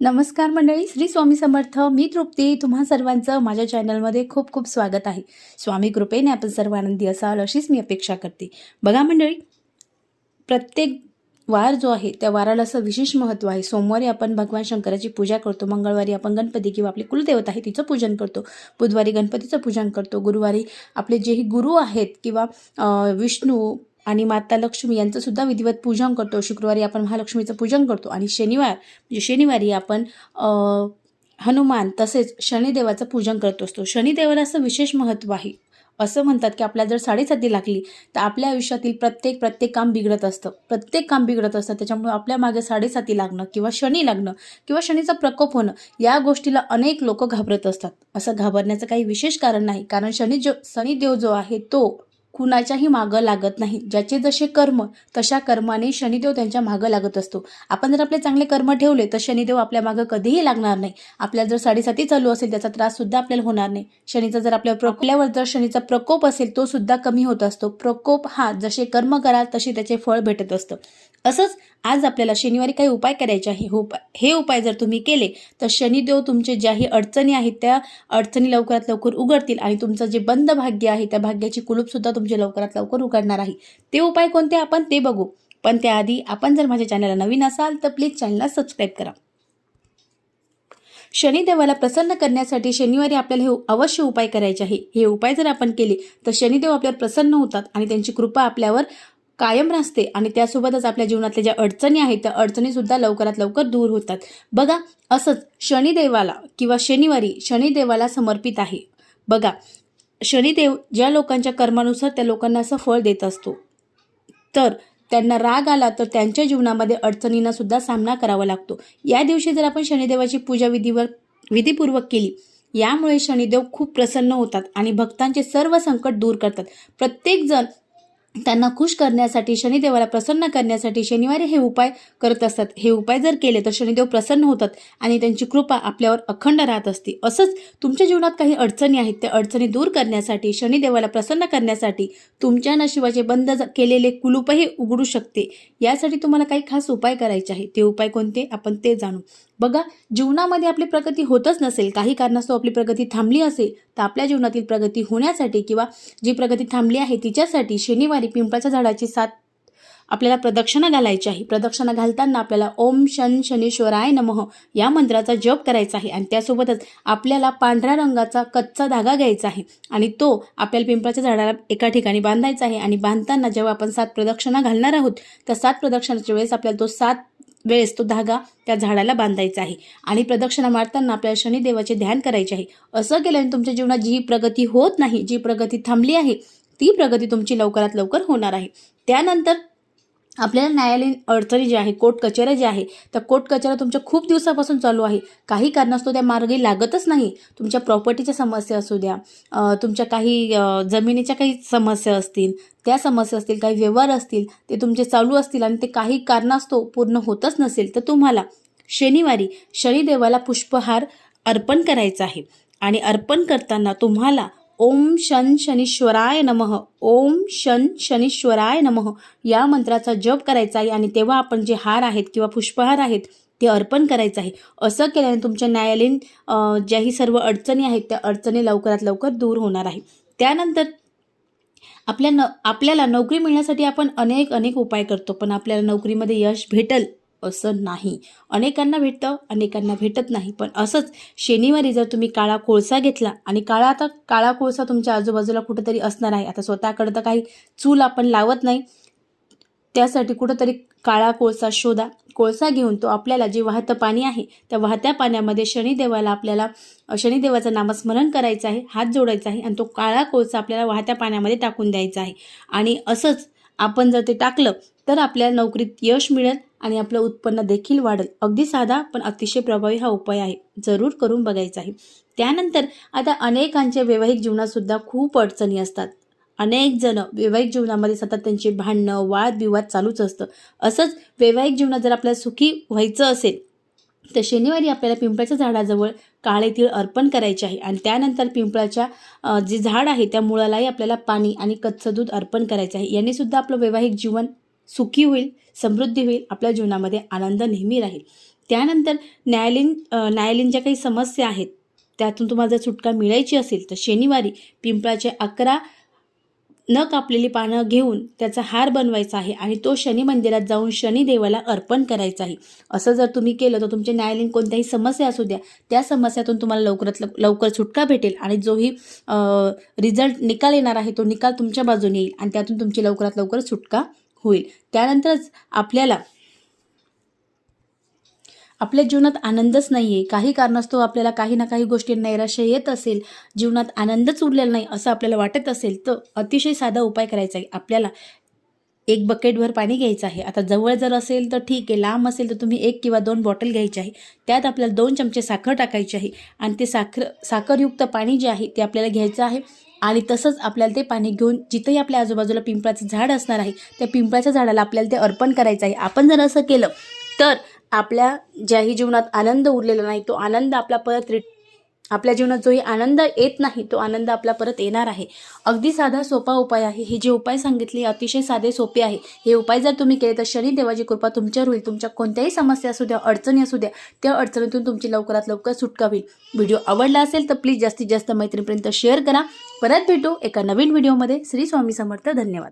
नमस्कार मंडळी श्री स्वामी समर्थ मी तृप्ती. तुम्हा सर्वांचं माझ्या चॅनलमध्ये खूप खूप स्वागत आहे. स्वामी कृपेने आपण सर्व आनंदी असाल अशीच मी अपेक्षा करते. बघा मंडळी प्रत्येक वार जो आहे त्या वाराला असं विशेष महत्त्व आहे. सोमवारी आपण भगवान शंकराची पूजा करतो मंगळवारी आपण गणपती किंवा आपली कुलदेवता आहे तिचं पूजन करतो. बुधवारी गणपतीचं पूजन करतो गुरुवारी आपले जेही गुरु आहेत किंवा विष्णू आणि माता लक्ष्मी यांचं सुद्धा विधिवत पूजन करतो. शुक्रवारी आपण महालक्ष्मीचं पूजन करतो आणि शनिवार म्हणजे शनिवारी आपण हनुमान तसेच शनिदेवाचं पूजन करत असतो. शनिदेवाला असं विशेष महत्त्व आहे. असं म्हणतात की आपल्याला जर साडेसाती लागली तर आपल्या आयुष्यातील प्रत्येक प्रत्येक काम बिघडत असतं. प्रत्येक काम बिघडत असतं. त्याच्यामुळे आपल्या मागे साडेसाती लागणं किंवा शनी लागणं किंवा शनीचा प्रकोप होणं या गोष्टीला अनेक लोक घाबरत असतात. असं घाबरण्याचं काही विशेष कारण नाही. कारण शनी जो शनिदेव जो आहे तो कुणाच्याही मागं लागत नाही. ज्याचे जसे कर्म तशा कर्माने शनिदेव त्यांच्या मागं लागत असतो. आपण जर आपले चांगले कर्म ठेवले तर शनिदेव आपल्या मागं कधीही लागणार नाही. आपल्याला जर साडेसाती चालू असेल त्याचा त्रास सुद्धा आपल्याला होणार नाही. शनीचा जर आपल्या प्रकल्यावर जर शनीचा प्रकोप असेल तो सुद्धा कमी होत असतो. प्रकोप हा जसे कर्म कराल तसे त्याचे फळ भेटत असतं. असंच आज आपल्याला शनिवारी काही उपाय करायचे आहे. हो उपाय हे उपाय जर तुम्ही केले तर शनिदेव तुमचे ज्याही अडचणी आहेत त्या अडचणी लवकरात लवकर उघडतील आणि तुमचं जे बंद भाग्य आहे त्या भाग्याची कुलूपसुद्धा तुमचे लवकरात लवकर उघडणार आहे. ते उपाय कोणते आपण ते बघू. पण त्याआधी आपण जर माझ्या चॅनलला नवीन असाल तर प्लीज चॅनलला सबस्क्राईब करा. शनिदेवाला प्रसन्न करण्यासाठी शनिवारी आपल्याला हे अवश्य उपाय करायचे आहे. हे उपाय जर आपण केले तर शनिदेव आपल्यावर प्रसन्न होतात आणि त्यांची कृपा आपल्यावर कायम राहते आणि त्यासोबतच आपल्या जीवनातल्या ज्या अडचणी आहेत त्या अडचणीसुद्धा लवकरात लवकर दूर होतात. बघा असंच शनिदेवाला किंवा शनिवारी शनिदेवाला समर्पित आहे. बघा शनिदेव ज्या लोकांच्या कर्मानुसार त्या लोकांना असं फळ देत असतो. तर त्यांना राग आला तर त्यांच्या जीवनामध्ये अडचणींना सुद्धा सामना करावा लागतो. या दिवशी जर आपण शनिदेवाची पूजा विधीवर विधीपूर्वक केली यामुळे शनिदेव खूप प्रसन्न होतात आणि भक्तांचे सर्व संकट दूर करतात. प्रत्येकजण त्यांना खुश करण्यासाठी शनिदेवाला प्रसन्न करण्यासाठी शनिवारी हे उपाय करत असतात. हे उपाय जर केले तर शनिदेव प्रसन्न होतात आणि त्यांची कृपा आपल्यावर अखंड राहत असते. असंच तुमच्या जीवनात काही अडचणी आहेत त्या अडचणी दूर करण्यासाठी शनिदेवाला प्रसन्न करण्यासाठी तुमच्या नशिबाचे बंद केलेले कुलूपही उघडू शकते. यासाठी तुम्हाला काही खास उपाय करायचे आहे ते उपाय कोणते? आपण ते जाणू. बघा जीवनामध्ये आपली प्रगती होतच नसेल काही कारणास्तव आपली प्रगती थांबली असेल तर आपल्या जीवनातील प्रगती होण्यासाठी किंवा जी प्रगती थांबली आहे तिच्यासाठी शनिवारी पिंपळाच्या झाडाची सात आपल्याला प्रदक्षिणा घालायची आहे. प्रदक्षिणा घालताना आपल्याला ओम शन शनीश्वराय नमः या मंत्राचा जप करायचा आहे. आणि त्यासोबतच आपल्याला पांढऱ्या रंगाचा कच्चा धागा घ्यायचा आहे. आणि तो आपल्याला पिंपळाच्या झाडाला एका ठिकाणी बांधायचा आहे. आणि बांधताना जेव्हा आपण सात प्रदक्षिणा घालणार आहोत त्या सात प्रदक्षिणाच्या वेळेस आपल्याला तो सात वेळेस तो धागा त्या झाडाला बांधायचा आहे. आणि प्रदक्षिणा मारताना आपल्याला शनिदेवाचे ध्यान करायचे आहे. असं केल्याने तुमच्या जीवनात जी प्रगती होत नाही जी प्रगती थांबली आहे ती प्रगती तुमची लवकरात लवकर होणार आहे. त्यानंतर आपल्याला न्यायालयीन अडचणी ज्या आहे कोर्ट कचेऱ्या ज्या आहे त्या कोर्ट कचेऱ्या तुमच्या खूप दिवसापासून चालू आहे. काही कारणास्तव त्या मार्गी लागतच नाही. तुमच्या प्रॉपर्टीच्या समस्या असू द्या तुमच्या काही जमिनीच्या काही समस्या असतील त्या समस्या असतील काही व्यवहार असतील ते तुमचे चालू असतील आणि ते काही कारणास्तव पूर्ण होतच नसेल तर तुम्हाला शनिवारी शनिदेवाला पुष्पहार अर्पण करायचा आहे. आणि अर्पण करताना तुम्हाला ओम शन शनीश्वराय नमः. ओम शन शनीश्वराय नमः. या मंत्राचा जप करायचा आहे आणि तेव्हा आपण जे हार आहेत किंवा पुष्पहार आहेत ते अर्पण करायचं आहे. असं केल्याने तुमच्या न्यायालयीन ज्याही सर्व अडचणी आहेत त्या अडचणी लवकरात लवकर दूर होणार आहे. त्यानंतर आपल्या न आपल्याला नोकरी मिळण्यासाठी आपण अनेक अनेक उपाय करतो पण आपल्याला नोकरीमध्ये यश भेटल असं नाही. अनेकांना भेटतं अनेकांना भेटत नाही. पण असंच शनिवारी जर तुम्ही काळा कोळसा घेतला आणि काळा आता काळा कोळसा तुमच्या आजूबाजूला कुठंतरी असणार आहे. आता स्वतःकडं तर काही चूल आपण लावत नाही. त्यासाठी कुठंतरी काळा कोळसा शोधा. कोळसा घेऊन तो आपल्याला जे वाहतं पाणी आहे त्या वाहत्या पाण्यामध्ये शनिदेवाला आपल्याला शनिदेवाचं नामस्मरण करायचं आहे हात जोडायचा आहे आणि तो काळा कोळसा आपल्याला वाहत्या पाण्यामध्ये टाकून द्यायचा आहे. आणि असंच आपण जर ते टाकलं तर आपल्याला नोकरीत यश मिळेल. आणि आपलं उत्पन्न देखील वाढेल. अगदी साधा पण अतिशय प्रभावी हा उपाय आहे. जरूर करून बघायचा आहे. त्यानंतर आता अनेकांच्या वैवाहिक जीवनातसुद्धा खूप अडचणी असतात. अनेक जण वैवाहिक जीवनामध्ये सतत त्यांचे भांडणं वादविवाद चालूच असतं. असंच वैवाहिक जीवनात जर आपल्याला सुखी व्हायचं असेल तर शनिवारी आपल्याला पिंपळाच्या झाडाजवळ काळे तीळ अर्पण करायचे आहे. आणि त्यानंतर पिंपळाच्या जे झाड आहे त्या मुळालाही आपल्याला पाणी आणि कच्चं दूध अर्पण करायचं आहे. यांनीसुद्धा आपलं वैवाहिक जीवन सुखी होईल समृद्धी होईल आपल्या जीवनामध्ये आनंद नेहमी राहील. त्यानंतर न्यायालयीन न्यायालयीन ज्या काही समस्या आहेत त्यातून तुम्हाला जर सुटका मिळायची असेल तर शनिवारी पिंपळाचे अकरा न कापलेली पानं घेऊन त्याचा हार बनवायचा आहे आणि तो शनी मंदिरात जाऊन शनिदेवाला अर्पण करायचा आहे. असं जर तुम्ही केलं तर तुमच्या न्यायालयीन कोणत्याही समस्या असू द्या. त्या समस्यातून तुम्हाला लवकरात लवकर सुटका भेटेल आणि जोही रिझल्ट निकाल येणार आहे तो निकाल तुमच्या बाजूने येईल आणि त्यातून तुमची लवकरात लवकर सुटका होईल. त्यानंतरच आपल्याला आपल्या जीवनात आनंदच नाही आहे काही कारणास्तव आपल्याला काही ना काही गोष्टी नैराश्य येत असेल जीवनात आनंदच उरलेला नाही असं आपल्याला वाटत असेल तर अतिशय साधा उपाय करायचा आहे. आपल्याला एक बकेटभर पाणी घ्यायचं आहे. आता जवळ जर असेल तर ठीक आहे. लांब असेल तर तुम्ही एक किंवा दोन बॉटल घ्यायची आहे. त्यात आपल्याला दोन चमचे साखर टाकायची आहे. आणि ते साखर साखरयुक्त पाणी जे आहे ते आपल्याला घ्यायचं आहे. आणि तसंच आपल्याला ते पाणी घेऊन जिथंही आपल्या आजूबाजूला पिंपळाचं झाड असणार आहे त्या पिंपळाच्या झाडाला आपल्याला ते अर्पण करायचं आहे. आपण जर असं केलं तर आपल्या ज्याही जीवनात आनंद उरलेला नाही तो आनंद आपला परत रिट आपल्या जीवनात जोही आनंद येत नाही तो आनंद आपला परत येणार आहे. अगदी साधा सोपा उपाय आहे. हे जे उपाय सांगितले अतिशय साधे सोपे आहे. हे उपाय जर तुम्ही केले तर शनिदेवाची कृपा तुमच्यावर होईल. तुमच्या कोणत्याही समस्या असू द्या अडचणी असू द्या त्या अडचणीतून तुमची लवकरात लवकर सुटका होईल व्हिडिओ आवडला असेल तर प्लीज जास्तीत जास्त मैत्रिणीपर्यंत शेअर करा. परत भेटू एका नवीन व्हिडिओमध्ये. श्री स्वामी समर्थ. धन्यवाद.